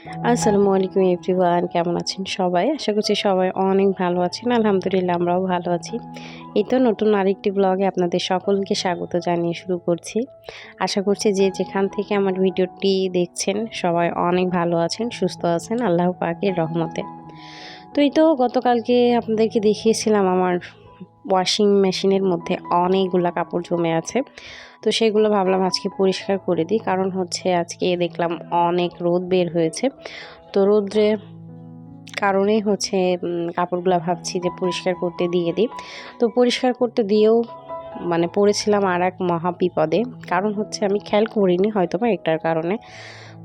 আসসালামু আলাইকুম এভরিওয়ান, কেমন আছেন সবাই? আশা করছি সবাই অনেক ভালো আছেন। আলহামদুলিল্লাহ আমরাও ভালো আছি। এই তো নতুন আরেকটি ব্লগে আপনাদের সকলকে স্বাগত জানিয়ে শুরু করছি। আশা করছি যে যেখান থেকে আমার ভিডিওটি দেখছেন সবাই অনেক ভালো আছেন, সুস্থ আছেন, আল্লাহ পাকের রহমতে। তো এই তো গতকালকে আপনাদেরকে দেখিয়েছিলাম আমার ওয়াশিং মেশিনের মধ্যে অনেকগুলো কাপড় জমে আছে। তো সেগুলো ভাবলাম আজকে পরিষ্কার করে দিই, কারণ হচ্ছে আজকে দেখলাম অনেক রোদ বের হয়েছে। তো রোদ্রে কারণেই হচ্ছে কাপড়গুলো ভাবছি যে পরিষ্কার করতে দিয়ে দিই। তো পরিষ্কার করতে দিয়েও মানে পড়েছিলাম আর এক মহা বিপদে কারণ হচ্ছে আমি খেয়াল করিনি হয়তো বা একটার কারণে।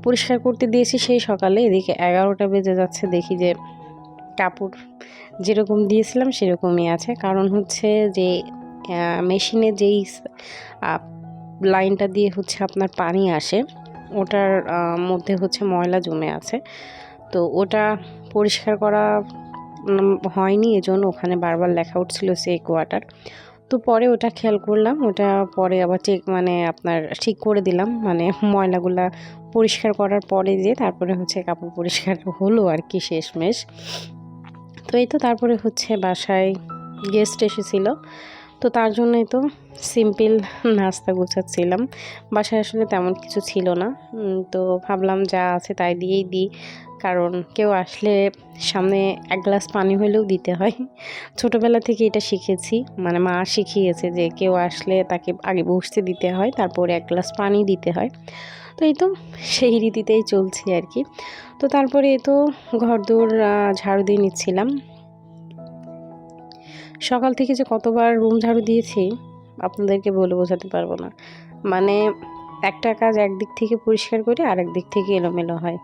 পরিষ্কার করতে দিয়েছি সেই সকালে, এদিকে এগারোটা বেজে যাচ্ছে, দেখি যে কাপড় যেরকম দিয়েছিলাম সেরকমই আছে। কারণ হচ্ছে যে মেশিনে যেই লাইনটা দিয়ে হচ্ছে আপনার পানি আসে, ওটার মধ্যে হচ্ছে ময়লা জমে আছে। তো ওটা পরিষ্কার করা হয়নি, এজন্য ওখানে বারবার লেখা উঠছিল সেক ওয়াটার তো পরে ওটা খেয়াল করলাম, ওটা পরে আবার চেক মানে আপনার ঠিক করে দিলাম মানে ময়লাগুলা পরিষ্কার করার পরে যে, তারপরে হচ্ছে কাপড় পরিষ্কার হলো আর কি শেষমেশ। তো এই তো তারপরে হচ্ছে বাসায় গেস্ট এসেছিল। তো তার জন্যই তো সিম্পল নাস্তা গুছাচ্ছিলাম। বাসায় আসলে তেমন কিছু ছিল না। তো ভাবলাম যা আছে তাই দিয়েই দিই। কারণ কেউ আসলে সামনে এক গ্লাস পানি হলেও দিতে হয়। ছোটোবেলা থেকে এটা শিখেছি। মানে মা শিখিয়েছে যে কেউ আসলে তাকে আগে বসতে দিতে হয়, তারপরে এক গ্লাস পানি দিতে হয়। তো এই তো সেই রীতিতেই চলছি আর কি। তো তারপরে তো ঘর দৌড় ঝাড়ু দিয়ে নিচ্ছিলাম। সকাল থেকে যে কতবার রুম ঝাড়ু দিয়েছি, আপনাদেরকে বলে বোঝাতে পারব না। মানে একটা কাজ একদিক থেকে পরিষ্কার করে আরেক দিক থেকে এলোমেলো হয়।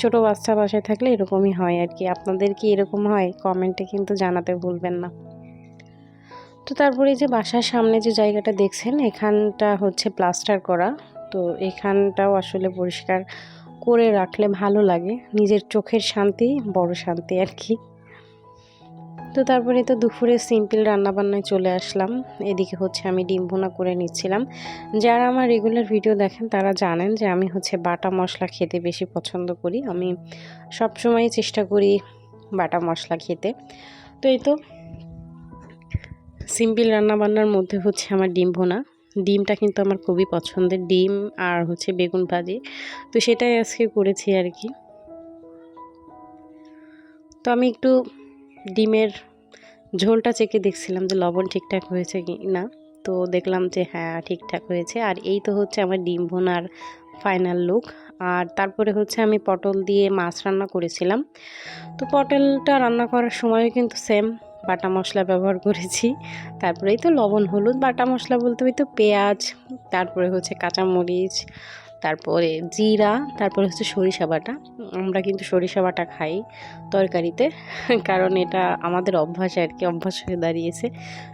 ছোট বাচ্চা বাসায় থাকলে এরকমই হয় আর কি। আপনাদের কি এরকম হয়? কমেন্টে কিন্তু জানাতে ভুলবেন না। তো তারপরে যে বাসার সামনে যে জায়গাটা দেখছেন, এখানটা হচ্ছে প্লাস্টার করা। তো এখানটাও আসলে পরিষ্কার করে রাখলে ভালো লাগে। নিজের চোখের শান্তি, বড় শান্তি আর কি। তো তারপরে তো দুপুরে সিম্পল রান্নাবান্নায় চলে আসলাম। এদিকে হচ্ছে আমি ডিম ভুনা করে নিচ্ছিলাম। যারা আমার রেগুলার ভিডিও দেখেন তারা জানেন যে আমি হচ্ছে বাটা মশলা খেতে বেশি পছন্দ করি। আমি সবসময় চেষ্টা করি বাটা মশলা খেতে। তো এই তো সিম্পল রান্নাবান্নার মধ্যে হচ্ছে আমার ডিম ভোনা। ডিমটা কিন্তু আমার খুবই পছন্দের ডিম আর হচ্ছে বেগুন ভাজি। তো সেটাই আজকে করেছি আর কি। তো আমি একটু ডিমের ঝোলটা চেকে দেখছিলাম যে লবণ ঠিকঠাক হয়েছে কি না। তো দেখলাম যে হ্যাঁ ঠিকঠাক হয়েছে। আর এই তো হচ্ছে আমার ডিম ভোনার ফাইনাল লুক আর তারপরে হচ্ছে আমি পটল দিয়ে মাছ রান্না করেছিলাম। তো পটলটা রান্না করার সময়ও কিন্তু সেম বাটা মশলা ব্যবহার করেছি। তারপরেই তো লবণ, হলুদ, বাটা মশলা বলতে ওই তো পেঁয়াজ, তারপরে হচ্ছে কাঁচামরিচ, তারপরে জিরা, তারপরে হচ্ছে সরিষা বাটা। আমরা কিন্তু সরিষা বাটা খাই তরকারিতে, কারণ এটা আমাদের অভ্যাস আর কি, অভ্যাস হয়ে দাঁড়িয়েছে।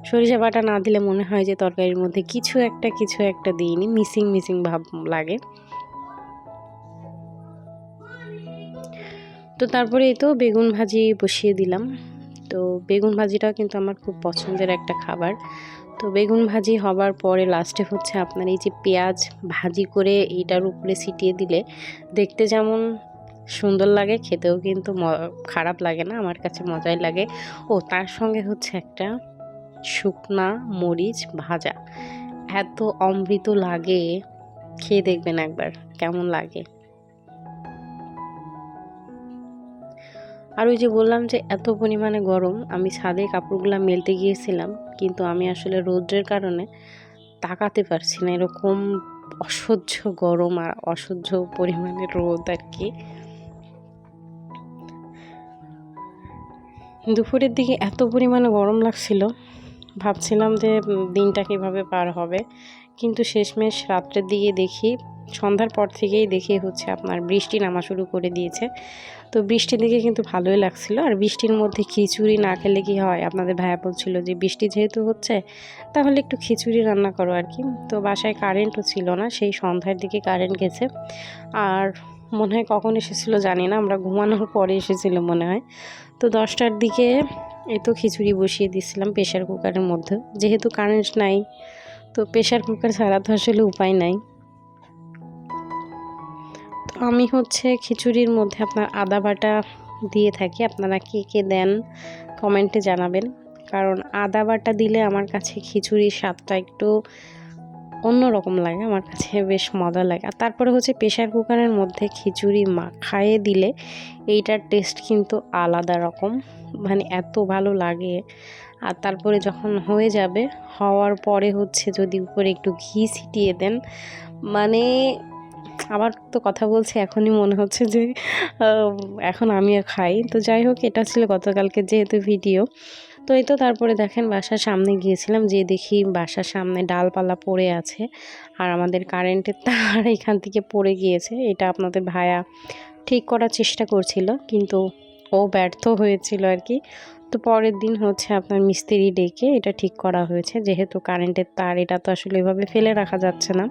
সরিষা বাটা না দিলে মনে হয় যে তরকারির মধ্যে কিছু একটা কিছু একটা দিইনি, মিসিং মিসিং ভাব লাগে। তো তারপরে এই তো বেগুন ভাজি বসিয়ে দিলাম। তো বেগুন ভাজিটাও কিন্তু আমার খুব পছন্দের একটা খাবার। তো বেগুন ভাজি হবার পরে লাস্টে হচ্ছে আপনার এই যে পেঁয়াজ ভাজি করে এইটার উপরে ছিটিয়ে দিলে দেখতে যেমন সুন্দর লাগে, খেতেও কিন্তু খারাপ লাগে না, আমার কাছে মজাই লাগে। ও, তার সঙ্গে হচ্ছে একটা শুকনা মরিচ ভাজা। এত অমৃত লাগে, খেয়ে দেখবেন একবার, কেমন লাগে। আর ওই যে বললাম যে এত পরিমাণে গরম, আমি ছাদে কাপড়গুলো মেলতে গিয়েছিলাম, কিন্তু আমি আসলে রৌদ্রের কারণে তাকাতে পারছি না। এরকম অসহ্য গরম আর অসহ্য পরিমাণে রোদ আর কি। দুপুরের দিকে এত পরিমাণে গরম লাগছিল, ভাবছিলাম যে দিনটা কীভাবে পার হবে, কিন্তু শেষমেশ রাত্রের দিকে দেখি সন্ধ্যার পর থেকেই দেখি হচ্ছে আপনার বৃষ্টি নামা শুরু করে দিয়েছে। তো বৃষ্টি দেখে কিন্তু ভালোই লাগছিল। আর বৃষ্টির মধ্যে খিচুড়ি না খেলে কি হয়? আপনাদের ভাইয়া বলছিল যে, বৃষ্টি যেহেতু হচ্ছে, তাহলে একটু খিচুড়ি রান্না করো আর কি। তো বাসায় কারেন্টও ছিল না, সেই সন্ধ্যার দিকে কারেন্ট গেছে। আর মনে হয় কখন এসেছিল জানি না, আমরা ঘুমানোর পরে এসেছিল মনে হয়। তো দশটার দিকে এই তো খিচুড়ি বসিয়ে দিয়েছিলাম প্রেশার কুকারের মধ্যে। যেহেতু কারেন্ট নাই, তো প্রেশার কুকার ছাড়া তো আসলে উপায় নাই। আমি হচ্ছে খিচুড়ির মধ্যে আপনার আদা বাটা দিয়ে থাকি। আপনারা কে কে দেন কমেন্টে জানাবেন। কারণ আদা বাটা দিলে আমার কাছে খিচুড়ির স্বাদটা একটু অন্যরকম লাগে, আমার কাছে বেশ মজা লাগে। আর তারপরে হচ্ছে প্রেশার কুকারের মধ্যে খিচুড়ি মাখায়ে দিলে এইটার টেস্ট কিন্তু আলাদা রকম মানে এত ভালো লাগে। আর তারপরে যখন হয়ে যাবে, হওয়ার পরে হচ্ছে যদি উপরে একটু ঘি ছিটিয়ে দেন মানে আমার তো কথা বলছে এখনই মনে হচ্ছে যে এখন আমিও খাই। তো যাই হোক, এটা ছিল গতকালকে যেহেতু ভিডিও। তো এই তো তারপরে দেখেন বাসার সামনে গিয়েছিলাম, যে দেখি বাসার সামনে ডালপালা পড়ে আছে আর আমাদের কারেন্টের তার এখান থেকে পড়ে গিয়েছে। এটা আপনাদের ভায়া ঠিক করার চেষ্টা করছিল, কিন্তু ও ব্যর্থ হয়েছিল আর কি। তো পরের দিন হচ্ছে আপনার মিস্ত্রি ডেকে এটা ঠিক করা হয়েছে। যেহেতু কারেন্টের তার, এটা তো আসলে এভাবে ফেলে রাখা যাচ্ছে না।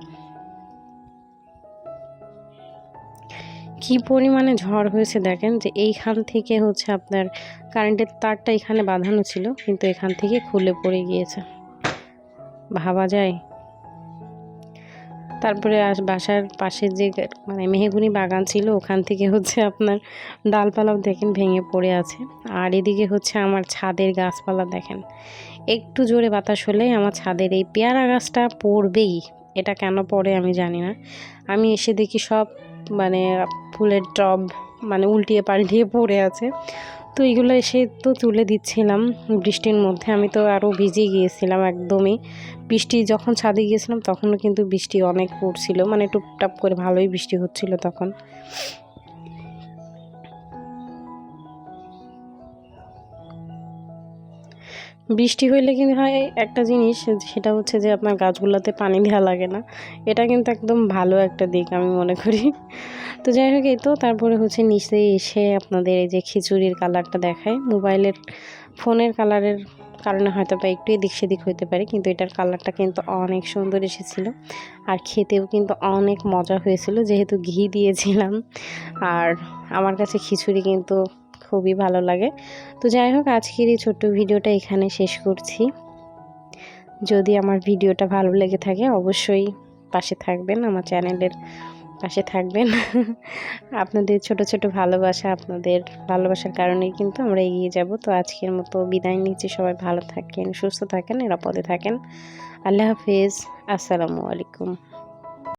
কি পরিমাণে ঝড় হয়েছে দেখেন যে এইখান থেকে হচ্ছে আপনার কারেন্টের তারটা এখানে বাঁধানো ছিল, কিন্তু এখান থেকে খুলে পড়ে গিয়েছে। ভাবা যায়? তারপরে বাসার পাশে যে মানে মেহেগুনি বাগান ছিল, ওখান থেকে হচ্ছে আপনার ডালপালাও দেখেন ভেঙে পড়ে আছে। আর এদিকে হচ্ছে আমার ছাদের গাছপালা দেখেন। একটু জোরে বাতাস হলেই আমার ছাদের এই পেয়ারা গাছটা পড়বেই। এটা কেন পড়ে আমি জানি না। আমি এসে দেখি সব মানে ফুলের টব মানে উল্টিয়ে পাল্টিয়ে পড়ে আছে। তো এইগুলো এসে তো তুলে দিচ্ছিলাম বৃষ্টির মধ্যে। আমি তো আরও ভিজে গিয়েছিলাম একদমই। বৃষ্টি যখন ছাদে গিয়েছিলাম তখনও কিন্তু বৃষ্টি অনেক পড়ছিল মানে টুপটাপ করে ভালোই বৃষ্টি হচ্ছিল তখন। বৃষ্টি হইলে কিন্তু হয় একটা জিনিস, সেটা হচ্ছে যে আপনার গাছগুলোতে পানি দেওয়া লাগে না। এটা কিন্তু একদম ভালো একটা দিক আমি মনে করি। তো যাই হোক, এই তো তারপরে হচ্ছে নিচে এসে আপনাদের এই যে খিচুড়ির কালারটা দেখায়। মোবাইলের, ফোনের কালারের কারণে হয়তো বা একটু এদিক সেদিক হইতে পারে, কিন্তু এটার কালারটা কিন্তু অনেক সুন্দর এসেছিল। আর খেতেও কিন্তু অনেক মজা হয়েছিল, যেহেতু ঘি দিয়েছিলাম। আর আমার কাছে খিচুড়ি কিন্তু খুবই ভালো লাগে। তো যাই হোক, আজকের এই ছোট্ট ভিডিওটা এখানে শেষ করছি। যদি আমার ভিডিওটা ভালো লেগে থাকে, অবশ্যই পাশে থাকবেন আমার চ্যানেলের পাশে থাকবেন। আপনাদের ছোট ছোট ভালোবাসা আপনাদের ভালোবাসার কারণেই কিন্তু আমরা এগিয়ে যাব। তো আজকের মতো বিদায় নিচ্ছি। সবাই ভালো থাকেন, সুস্থ থাকেন, নিরাপদে থাকেন। আল্লাহ হাফিজ। আসসালামু আলাইকুম।